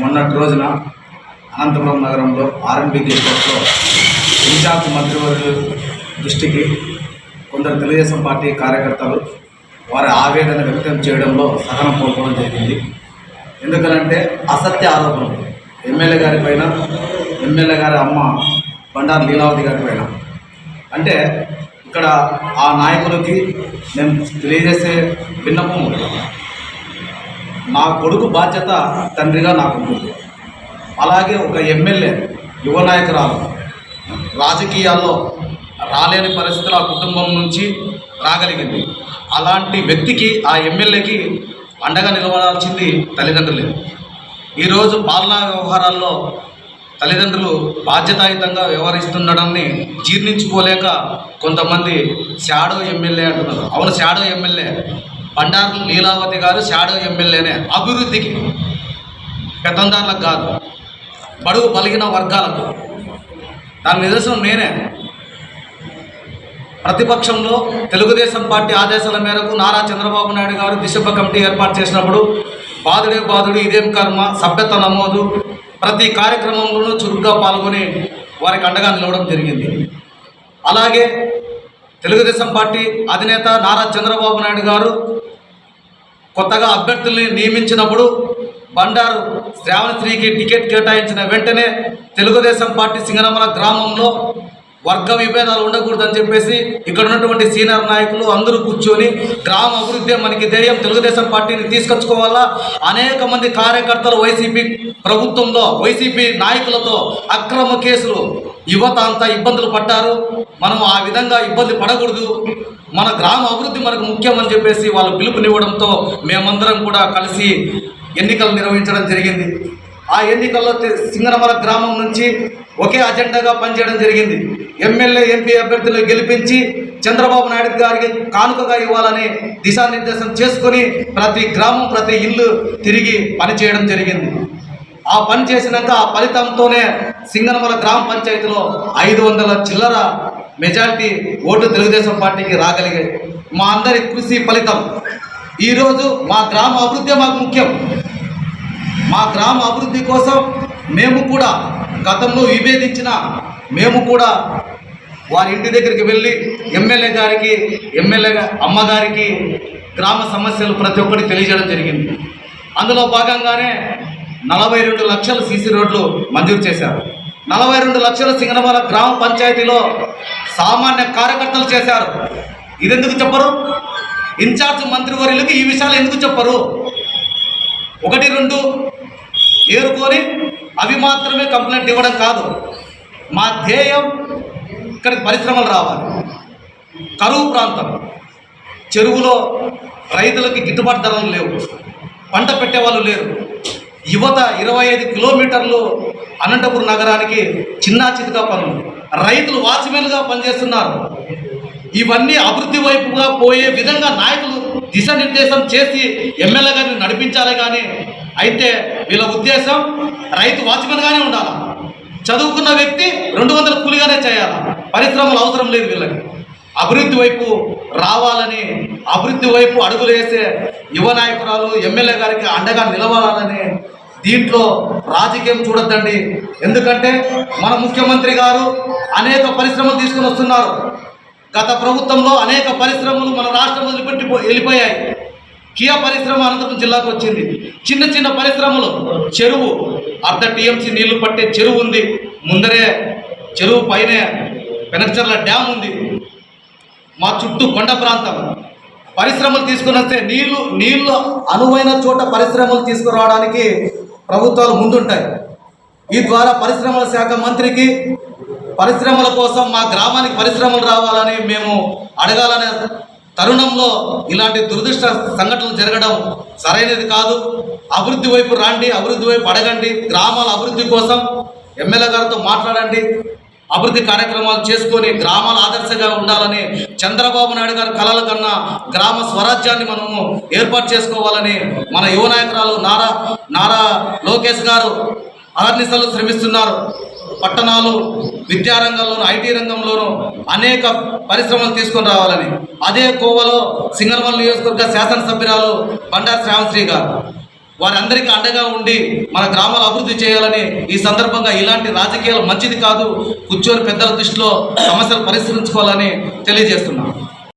మొన్నటి రోజున అనంతపురం నగరంలో ఆర్ఎన్బి గెస్ట్ హౌస్లో ఇన్ఛార్జ్ మంత్రివర్యులు దృష్టికి కొందరు తెలుగుదేశం పార్టీ కార్యకర్తలు వారి ఆవేదన వ్యక్తం చేయడంలో సహనం కోల్పోవడం జరిగింది. ఎందుకనంటే అసత్య ఆరోపణలు ఎమ్మెల్యే గారి పైన ఎమ్మెల్యే గారి అమ్మ బండారు లీలావతి గారి పైన. అంటే ఇక్కడ ఆ నాయకులకి నేను తెలియజేసే విన్నపం నా కొడుకు బాధ్యత తండ్రిగా నాకు ఉంటుంది. అలాగే ఒక ఎమ్మెల్యే యువ నాయకురాలు. రాజకీయాల్లో రాలేని పరిస్థితులు ఆ కుటుంబం నుంచి రాగలిగింది. అలాంటి వ్యక్తికి ఆ ఎమ్మెల్యేకి అండగా నిలబడాల్సింది తల్లిదండ్రులే. ఈరోజు పాలనా వ్యవహారాల్లో తల్లిదండ్రులు బాధ్యతాయుతంగా వ్యవహరిస్తుండడాన్ని జీర్ణించుకోలేక కొంతమంది షాడో ఎమ్మెల్యే అంటున్నారు. అవును షాడో ఎమ్మెల్యే. బండారు లీలావతి గారు షాడో ఎమ్మెల్యేనే. అభివృద్ధికి పెత్తందారులకు కాదు బడుగు పలిగిన వర్గాలకు. దాని నిదర్శనం నేనే. ప్రతిపక్షంలో తెలుగుదేశం పార్టీ ఆదేశాల మేరకు నారా చంద్రబాబు నాయుడు గారు దిశభ కమిటీ ఏర్పాటు చేసినప్పుడు బాధుడే బాధుడు ఇదేం కర్మ సభ్యత నమోదు ప్రతి కార్యక్రమంలోనూ చురుగ్గా పాల్గొని వారికి అండగా నిలవడం జరిగింది. అలాగే తెలుగుదేశం పార్టీ అధినేత నారా చంద్రబాబు నాయుడు గారు కొత్తగా అభ్యర్థుల్ని నియమించినప్పుడు బండారు శ్రావణశ్రీకి టికెట్ కేటాయించిన వెంటనే తెలుగుదేశం పార్టీ సింగనమల గ్రామంలో వర్గ విభేదాలు ఉండకూడదని చెప్పేసి ఇక్కడ ఉన్నటువంటి సీనియర్ నాయకులు అందరూ కూర్చొని గ్రామ అభివృద్ధి మనకి ధ్యేయం తెలుగుదేశం పార్టీని తీసుకొచ్చుకోవాలా? అనేక మంది కార్యకర్తలు వైసీపీ ప్రభుత్వంలో వైసీపీ నాయకులతో అక్రమ కేసులు యువత అంతా ఇబ్బందులు పడ్డారు. మనం ఆ విధంగా ఇబ్బంది పడకూడదు. మన గ్రామ అభివృద్ధి మనకు ముఖ్యమని చెప్పేసి వాళ్ళు పిలుపునివ్వడంతో మేమందరం కూడా కలిసి ఎన్నికలు నిర్వహించడం జరిగింది. ఆ ఎన్నికల్లో సింగనమల గ్రామం నుంచి ఒకే అజెండాగా పనిచేయడం జరిగింది. ఎమ్మెల్యే ఎంపీ అభ్యర్థులను గెలిపించి చంద్రబాబు నాయుడు గారికి కానుకగా ఇవ్వాలని దిశానిర్దేశం చేసుకొని ప్రతి గ్రామం ప్రతి ఇల్లు తిరిగి పనిచేయడం జరిగింది. ఆ పని చేసినాక ఆ ఫలితంతోనే సింగనమల గ్రామ పంచాయతీలో ఐదు వందల చిల్లర మెజారిటీ ఓటు తెలుగుదేశం పార్టీకి రాగలిగాయి మా అందరి కృషి ఫలితం. ఈరోజు మా గ్రామ అభివృద్ధి మాకు ముఖ్యం. మా గ్రామ అభివృద్ధి కోసం మేము కూడా గతంలో విభేదించిన మేము కూడా వారి ఇంటి దగ్గరికి వెళ్ళి ఎమ్మెల్యే గారికి ఎమ్మెల్యే అమ్మగారికి గ్రామ సమస్యలు ప్రతి ఒక్కటి తెలియజేయడం జరిగింది. అందులో భాగంగానే నలభై రెండు లక్షల సీసీ రోడ్లు మంజూరు చేశారు. నలభై రెండు లక్షల సింగనమల గ్రామ పంచాయతీలో సామాన్య కార్యకర్తలు చేశారు. ఇది ఎందుకు చెప్పరు? ఇన్ఛార్జ్ మంత్రివర్యులకు ఈ విషయాలు ఎందుకు చెప్పరు? ఒకటి రెండు ఏరుకొని అవి మాత్రమే కంప్లైంట్ ఇవ్వడం కాదు. మా ధ్యేయం ఇక్కడికి పరిశ్రమలు రావాలి. కరువు ప్రాంతం. చెరువులో రైతులకి గిట్టుబాటు ధరలు లేవు. పంట పెట్టేవాళ్ళు లేరు. యువత ఇరవై ఐదు కిలోమీటర్లు అనంతపురం నగరానికి చిన్నా చితుకా పనులు. రైతులు వాచ్మెన్గా పనిచేస్తున్నారు. ఇవన్నీ అభివృద్ధి వైపుగా పోయే విధంగా నాయకులు దిశానిర్దేశం చేసి ఎమ్మెల్యే గారిని నడిపించాలి కానీ అయితే వీళ్ళ ఉద్దేశం రైతు వాచ్మెన్గానే ఉండాలి? చదువుకున్న వ్యక్తి రెండు వందల కూలిగానే చేయాలి? పరిశ్రమలు అవసరం లేదు వీళ్ళకి. అభివృద్ధి వైపు రావాలని అభివృద్ధి వైపు అడుగులు వేసే యువ నాయకురాలు ఎమ్మెల్యే గారికి అండగా నిలవాలని దీంట్లో రాజకీయం చూడొద్దండి. ఎందుకంటే మన ముఖ్యమంత్రి గారు అనేక పరిశ్రమలు తీసుకుని వస్తున్నారు. గత ప్రభుత్వంలో అనేక పరిశ్రమలు మన రాష్ట్రం వదిలిపెట్టి వెళ్ళిపోయాయి. కియా పరిశ్రమ అనంతపురం జిల్లాకు వచ్చింది. చిన్న చిన్న పరిశ్రమలు చెరువు అర్ధ టీఎంసీ నీళ్ళు పట్టే చెరువు ఉంది. ముందరే చెరువు పైనే పెనక్చర్ల డ్యామ్ ఉంది. మా చుట్టూ కొండ ప్రాంతం. పరిశ్రమలు తీసుకుని వస్తే నీళ్ళు నీళ్ళు అనువైన చోట పరిశ్రమలు తీసుకురావడానికి ప్రభుత్వాలు ముందుంటాయి. ఈ ద్వారా పరిశ్రమల శాఖ మంత్రికి పరిశ్రమల కోసం మా గ్రామానికి పరిశ్రమలు రావాలని మేము అడగాలనే తరుణంలో ఇలాంటి దురదృష్ట సంఘటనలు జరగడం సరైనది కాదు. అభివృద్ధి వైపు రాండి అభివృద్ధి వైపు అడగండి. గ్రామాల అభివృద్ధి కోసం ఎమ్మెల్యే గారితో మాట్లాడండి. అభివృద్ధి కార్యక్రమాలు చేసుకొని గ్రామాల ఆదర్శంగా ఉండాలని చంద్రబాబు నాయుడు గారి కళల కన్నా గ్రామ స్వరాజ్యాన్ని మనము ఏర్పాటు చేసుకోవాలని మన యువ నాయకురాలు నారా నారా లోకేష్ గారు అహర్నిశలు శ్రమిస్తున్నారు. పట్టణాలు విద్యారంగంలోను ఐటీ రంగంలోనూ అనేక పరిశ్రమలు తీసుకొని రావాలని. అదే కోవలో సింగనమల్ నియోజకవర్గ శాసనసభ్యురాలు బండారు శ్రావణశ్రీ గారు. వారందరికీ అండగా ఉండి మన గ్రామాలు అభివృద్ధి చేయాలని ఈ సందర్భంగా ఇలాంటి రాజకీయాలు మంచిది కాదు. కూర్చొని పెద్దల దృష్టిలో సమస్యలు పరిష్కరించుకోవాలని తెలియజేస్తున్నాను